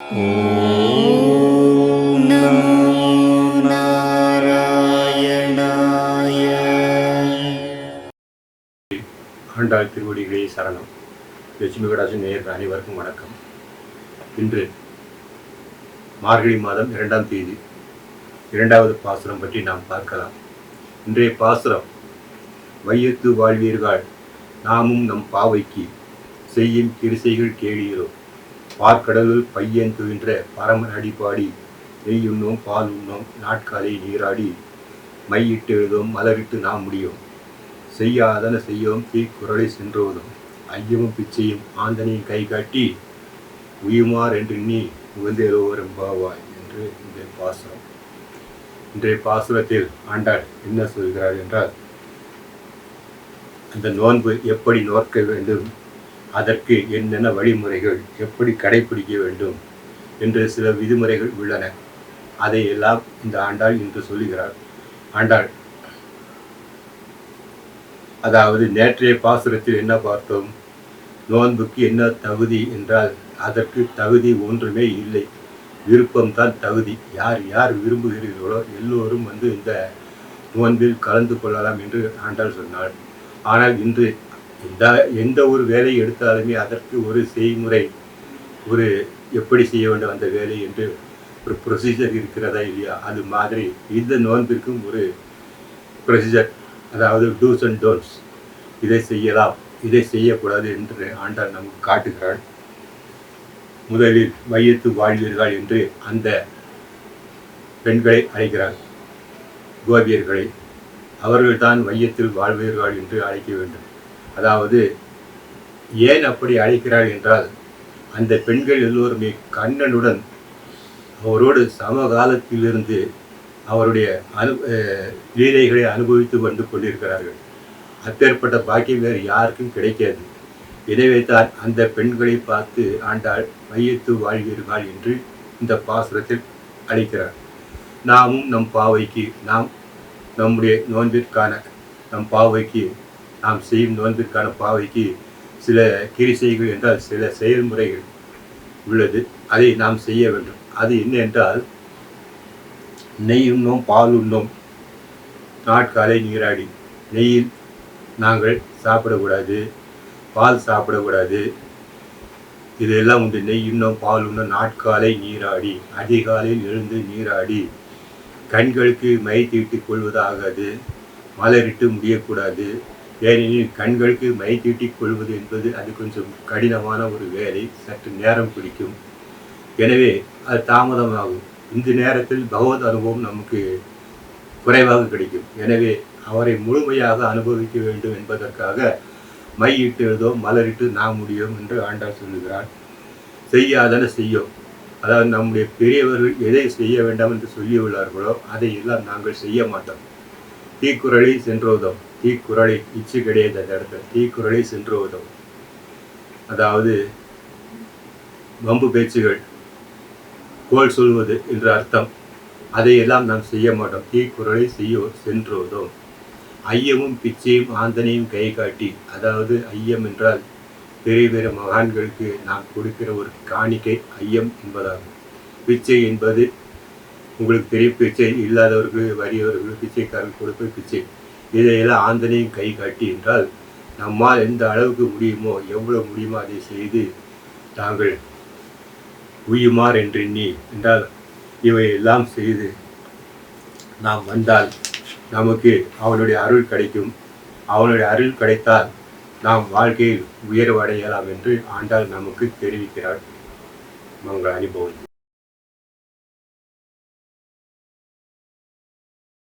ॐ नमो नारायणाय ஆண்டாள் திருவடிகளே சரணம் லட்சுமி விடாசு நேயர்கள் அனைவருக்கும் வணக்கம் இன்று மார்கழி மாதம் இரண்டாம் தேதி இரண்டாவது பாசுரம் பற்றி நாம் பார்க்கலாம் இன்றைய பாசுரம் வையத்து வாழ்வீர்கள் நாமும் நம் பாவைக்கு செய்யும் கிருசைகள் கேளீரோ பார்க்கடலுள் பையன் துயின்ற பரம அடிப்பாடி நெய் உண்ணும் பால் உண்ணும் நாட்காலை நீராடி மையிட்டு எழுதும் மலரிட்டு நாம் முடியும். செய்யாதன செய்யோம் தீக்குறளை சென்றோதும். ஐயமும் பிச்சையும் ஆந்தனையும் கை காட்டி உயுமார் என்று நீ உகந்தேரோவரும் பாவாய் என்று இந்த பாசுரம். இன்றைய பாசுரத்தில் ஆண்டாள் என்ன சொல்கிறார் என்றால் அந்த நோன்பு எப்படி நோக்க வேண்டும்? அதற்கு என்னென்ன வழிமுறைகள் எப்படி கடைபிடிக்க வேண்டும் என்று சில விதிமுறைகள் உள்ளன. அதை எல்லாம் இந்த ஆண்டாள் இன்று சொல்லுகிறார் ஆண்டாள் அதாவது நேற்றைய பாசுரத்தில் என்ன பார்த்தோம்? நோன்புக்கு என்ன தகுதி என்றால் அதற்கு தகுதி ஒன்றுமே இல்லை. விருப்பம்தான் தகுதி. யார் யார் விரும்புகிறீர்களோ எல்லோரும் வந்து இந்த நோன்பில் கலந்து கொள்ளலாம் என்று ஆண்டாள் சொன்னாள். ஆனால் இன்று எந்த எந்த ஒரு வேலையை எடுத்தாலுமே அதற்கு ஒரு செய்முறை ஒரு எப்படி செய்ய வேண்டும் அந்த வேலை என்று ஒரு ப்ரொசீஜர் இருக்கிறதா இல்லையா? அது மாதிரி இந்த நோன்பிற்கும் ஒரு ப்ரொசீஜர் அதாவது டூஸ் அண்ட் டோன்ஸ் இதை செய்யலாம் இதை செய்யக்கூடாது என்று ஆண்டாள் நமக்கு காட்டுகிறாள். முதலில் மையத்து வாழ்வீர்கள் என்று அந்த பெண்களை அழைக்கிறார் கோபியர்களை. அவர்கள்தான் மையத்தில் வாழ்வீர்கள் என்று அழைக்க வேண்டும். அதாவது ஏன் அப்படி அழைக்கிறாள் என்றால் அந்த பெண்கள் எல்லோருமே கண்ணனுடன் அவரோடு சமகாலத்திலிருந்து அவருடைய அனு லீலைகளை அனுபவித்து வந்து கொண்டிருக்கிறார்கள். அப்பேற்பட்ட பாக்கியம் வேறு யாருக்கும் கிடைக்காது. எனவே தான் அந்த பெண்களை பார்த்து ஆண்டாள் மையத்து வாழ்வீர்கள் என்று இந்த பாசுரத்தில் அழைக்கிறார். நாமும் நம் பாவைக்கு நாம் நம்முடைய நோன்பிற்கான நம் பாவைக்கு நாம் செய்யும் நோன்பிற்கான பாவைக்கு சில கிரிசைகள் என்றால் சில செயல்முறைகள் உள்ளது. அதை நாம் செய்ய வேண்டும். அது என்ன என்றால் நெய் உண்ணோம் பால் உண்ணோம் நாட்காலை நீராடி. நெய்யில் நாங்கள் சாப்பிடக்கூடாது பால் சாப்பிடக்கூடாது. இதெல்லாம் உண்டு. நெய் உண்ணோம் பால் உண்ணோம் நாட்காலை நீராடி. அதிகாலையில் எழுந்து நீராடி. கண்களுக்கு மை தீட்டிக் கொள்வதாகாது. மலரிட்டு முடியக்கூடாது. ஏனெனில் கண்களுக்கு மை தீட்டிக் கொள்வது என்பது அது கொஞ்சம் கடினமான ஒரு வேலை சற்று நேரம் பிடிக்கும். எனவே அது தாமதமாகும். இந்த நேரத்தில் பகவத் அனுபவம் நமக்கு குறைவாக கிடைக்கும். எனவே அவரை முழுமையாக அனுபவிக்க வேண்டும் என்பதற்காக மையிட்டு எழுதோ மலரிட்டு நாம் முடியும் என்று ஆண்டாள் சொல்லுகிறார் செய்யாதன செய்யும். அதாவது நம்முடைய பெரியவர்கள் எதை செய்ய வேண்டாம் என்று சொல்லியுள்ளார்களோ அதை எல்லாம் நாங்கள் செய்ய மாட்டோம். தீக்குறளி சென்றோதம் தீக்குறளை இச்சு கிடையாது அந்த இடத்துல தீக்குறளை சென்றோதம் அதாவது வம்பு பேச்சுகள் கோல் சொல்வது என்ற அர்த்தம். அதையெல்லாம் நாம் செய்ய மாட்டோம். தீக்குறளை செய்ய சென்றோதோம் ஐயமும் பிச்சையும் ஆந்தனையும் கை காட்டி அதாவது ஐயம் என்றால் பெரிய பெரிய மகான்களுக்கு நாம் கொடுக்கிற ஒரு காணிக்கை ஐயம் என்பதாகும். பிச்சை என்பது உங்களுக்கு பெரிய பிச்சை இல்லாதவர்கள் வறியவர்கள் பிச்சைக்காரர்கள் கொடுப்ப பிச்சை. இதையெல்லாம் ஆந்தனையும் கை காட்டி என்றால் நம்மால் எந்த அளவுக்கு முடியுமோ எவ்வளவு முடியுமோ அதை செய்து தாங்கள் உயுமார் என்றெண்ணி என்றால் இவையெல்லாம் செய்து நாம் வந்தால் நமக்கு அவனுடைய அருள் கிடைக்கும். அவனுடைய அருள் கிடைத்தால் நாம் வாழ்க்கையில் உயர்வடையலாம் என்று ஆண்டாள் நமக்கு தெரிவிக்கிறார் உங்கள் அனுபவம்.